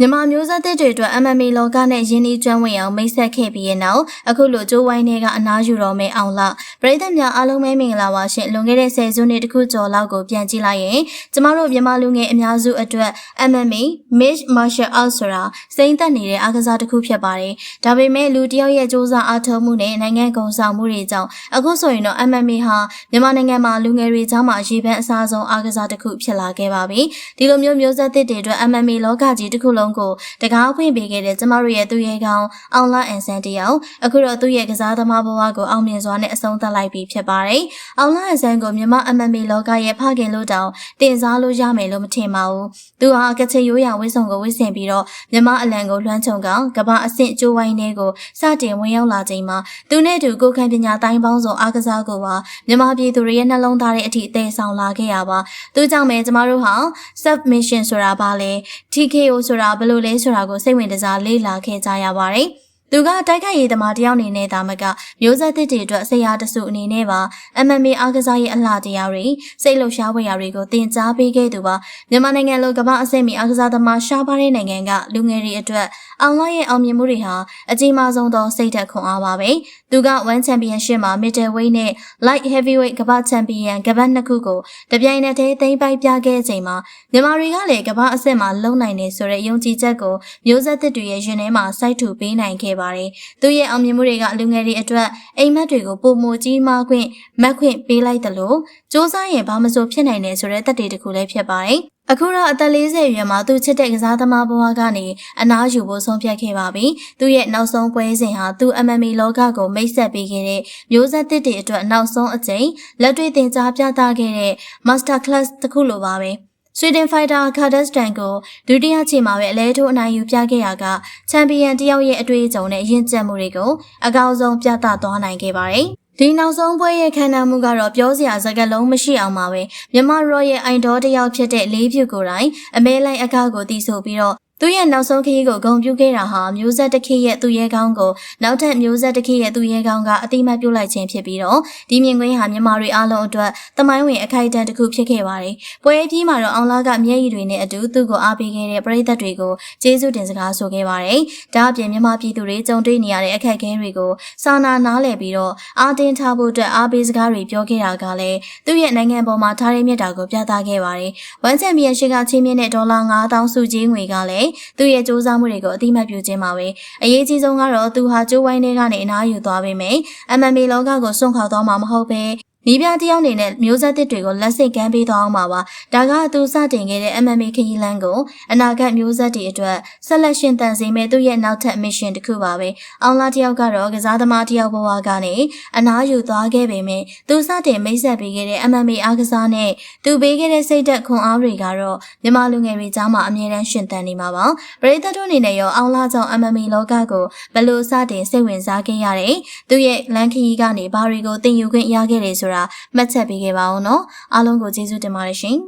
မြန်မာမျိုးဆက်သစ်တွေအတွက် MMA လောကနဲ့ယင်းဤကျွမ်းဝင်အောင်မိတ်ဆက်ခဲ့ပြီးရဲ့နောက်အခုလိုကျိုးဝိုင်းတွေက အနားယူတော်မယ်အောင်လာ ပရိသတ်များအားလုံးပဲမင်္ဂလာပါရှင်လွန်ခဲ့တဲ့ဆယ်စုနှစ်တခုကျော်လောက်ကိုပြန်ကြည့်လိုက်ရင်ကျမတို့မြန်မာလူငယ်အများစုအတွက် MMA Mixed Martial Arts ဆိုတာစိမ့်သက်နေတဲ့အားကစားတစ်ခုဖြစ်ပါတယ်ဒါပေမဲ့လူတစ်ယောက်ရဲ့စူးစမ်းအားထုတ်မှုနဲ့နိုင်ငံကုန်ဆောင်မှုတွေကြောင့်အခုဆိုရင်တော့ MMA ဟာမြန်မာနိုင်ငံမှာလူငယ်တွေကြားမှာအရေးပန်းအစားဆုံးအားကစားတစ်ခုဖြစ်လာခဲ့ပါပြီဒီလိုမျိုးမျိုးဆက်သစ်တွေအတွက် MMA လောကကြီးတစ်ခုလုံးကိုတကားဖွင့်ပေးခဲ့တဲ့ကျမတို့ရဲ့သူရဲကောင်းအောင်လာအန်ဆန်တယောက်အခုတော့သူ့ရဲ့ကစားသမားဘဝကိုအောင်မြင်စွာနဲ့အဆုံးသတ်လိုက်ပြီဖြစ်ပါတယ်။အောင်လာအန်ဆန်ကိုမြန်မာ MMA လောကရဲ့ဖခင်လို့တောင်တင်စားလို့ရမယ်လို့မထင်ပါဘူး။သူဟာကချင်ရိုးရာဝစ်စုံကိုဝစ်ဆင်ပြီးတော့မြန်မာအလံကိုလွှမ်းခြုံကောင်ကမ္ဘာအဆင့်ကျိုးဝိုင်းတွေကိုစတင်ဝင်ရောက်လာချိန်မှာသူနဲ့တူကိုယ်ခံပညာတိုင်းပေါင်းစုံအားကစားကိုပါမြန်မာပြည်သူတွေရဲ့နှလုံးသားတဲ့အထိအသေးဆောင်လာခဲ့ရပါ။သူကြောင့်ပဲကျမတို့ဟာ submission ဆိုတာဘာလဲ TKO ဆိုတာဘယ်လိုလဲဆိုတာကိုစိတ်ဝင်စားလေ့လာခဲ့ကြရပါတယ်။ သူကတိုက်ခိုက်ရေးသမားတယောက်အနေနဲ့ဒါမှကမျိုးဆက်သစ်တွေအတွက်ဆရာတစုအနေနဲ့ပါ MMA အားကစားရဲ့အလှတရားတွေစိတ်လှုပ်ရှားဖွယ်ရာတွေကိုသင်ကြားပေးခဲ့သူပါမြန်မာနိုင်ငံလိုကမ္ဘာအဆင့်မီအားကစားသမားရှားပါတဲ့နိုင်ငံကလူငယ်တွေအတွက်အောင်လာရဲ့အောင်မြင်မှုတွေဟာအကြီးမားဆုံးသောစိတ်သက်ခွန်အားပါပဲသူက1 Championship မှာ Middleweight နဲ့ Light Heavyweight ကမ္ဘာချန်ပီယံကမ္ဘာနှစ်ခုကိုတပြိုင်နက်တည်းသိမ်းပိုက်ပြခဲ့ချိန်မှာမြန်မာတွေကလည်းကမ္ဘာအဆင့်မှာလုံနိုင်နေဆိုတဲ့ယုံကြည်ချက်ကိုမျိုးဆက်သစ်တွေရဲ့ရင်ထဲမှာစိုက်ထူပေးနိုင်ခဲ့ပါတယ်။သူရဲ့အောင်မြင်မှုတွေကလူငယ်တွေအတွက်အိမ်မက်တွေကိုပုံမကြီးမားခွင့်မက်ခွင့်ပေးလိုက်တယ်လို့စ조사ရင်ဘာမဆိုဖြစ်နိုင်တယ်ဆိုတဲ့သက်တည်တစ်ခုလည်းဖြစ်ပါတယ်။အခုတော့အသက်40ရွယ်မှာသူချစ်တဲ့ကစားသမားဘဝကနေအနားယူဖို့ဆုံးဖြတ်ခဲ့ပါပြီ။သူရဲ့နောက်ဆုံးပွဲစဉ်ဟာသူ MMA လောကကိုမိတ်ဆက်ပေးခဲ့တဲ့မျိုးဆက်သစ်တွေအတွက်နောက်ဆုံးအကြိမ်လက်တွေ့သင်ကြားပြသခဲ့တဲ့ Master Class တစ်ခုလိုပါပဲ။ Sweden Fighter Kardastan ကိုဒုတိယချိန်မှာပဲအလဲထိုးအနိုင်ယူပြခဲ့ရကချန်ပီယံတယောက်ရဲ့အတွေ့အကြုံနဲ့ရင့်ကျက်မှုတွေကိုအကောင်းဆုံးပြသသွားနိုင်ခဲ့ပါတယ်။ဒီနောက်ဆုံးပွဲရဲ့ခန္ဓာမှုကတော့ပြောစရာစကားလုံးမရှိအောင်ပါပဲမြမရော့ရဲ့အိုင်ဒေါ်တယောက်ဖြစ်တဲ့လေးဖြူကိုယ်တိုင်အမဲလိုက်အကားကိုတီးဆိုပြီးတော့ သူရဲ့နောက်ဆုံးခရီးကိုဂုံပြုခဲ့တာဟာမျိုးဆက်တစ်ခေတ်ရဲ့သူရဲကောင်းကိုနောက်ထပ်မျိုးဆက်တစ်ခေတ်ရဲ့သူရဲကောင်းကအတိမတ်ပြုတ်လိုက်ခြင်းဖြစ်ပြီးတော့ဒီမြင်ကွင်းဟာမြန်မာတွေအားလုံးအတွက်တမိုင်းဝင်အခိုက်အတန့်တစ်ခုဖြစ်ခဲ့ပါတယ်။ပွဲအပြီးမှာတော့အောင်လာကမျက်ရည်တွေနဲ့အတူသူ့ကိုအားပေးခဲ့တဲ့ပရိသတ်တွေကိုကျေးဇူးတင်စကားဆိုခဲ့ပါတယ်။ဒါအပြင်မြန်မာပြည်သူတွေကြုံတွေ့နေရတဲ့အခက်အခဲတွေကိုစာနာနားလည်ပြီးတော့အားတင်းထားဖို့အတွက်အားပေးစကားတွေပြောခဲ့တာကလည်းသူ့ရဲ့နိုင်ငံပေါ်မှာထားရမြတ်တာကိုပြသခဲ့ပါတယ်။ဝန်ချန်ပီယံရှစ်ကချင်းမြင့်တဲ့ဒေါ်လာ9000စုကြီးငွေကလည်းသူ့ရဲ့စူးစမ်းမှုတွေကိုအတိမတ်ပြုခြင်းပါပဲအရေးကြီးဆုံးကတော့သူဟာကျိုးဝိုင်းတွေကနေအနားယူသွားပေမယ့် MMA လောကကိုစွန့်ခွာသွားမှာမဟုတ်ပဲ နီးပြတယောက်အနေနဲ့မျိုးဆက်သစ်တွေကိုလက်စိတ်ကမ်းပေးသွားအောင်ပါပါဒါကသူစတင်ခဲ့တဲ့ MMA ခရီးလမ်းကိုအနာဂတ်မျိုးဆက်တွေအတွက်ဆက်လက်ရှင်သန်စေမယ့်သူ့ရဲ့နောက်ထပ် mission တစ်ခုပါပဲအောင်လာတယောက်ကတော့ကစားသမားတယောက်ဘဝကနေအနားယူသွားခဲ့ပေမယ့်သူစတင်မိတ်ဆက်ပေးခဲ့တဲ့ MMA အားကစားနဲ့သူပေးခဲ့တဲ့စိတ်သက်ခွန်အားတွေကတော့မြန်မာလူငယ်တွေကြားမှာအမြဲတမ်းရှင်သန်နေမှာပါပရိသတ်တို့အနေနဲ့ရောအောင်လာကြောင့် MMA လောကကိုဘယ်လိုစတင်စိတ်ဝင်စားခဲ့ရတဲ့သူရဲ့လမ်းခရီးကနေဘာတွေကိုသင်ယူခွင့်ရခဲ့တယ်ဆိုတာမှတ်ချက်ပေးခဲ့ပါဦးနော်အားလုံးကိုကျေးဇူးတင်ပါတယ်ရှင်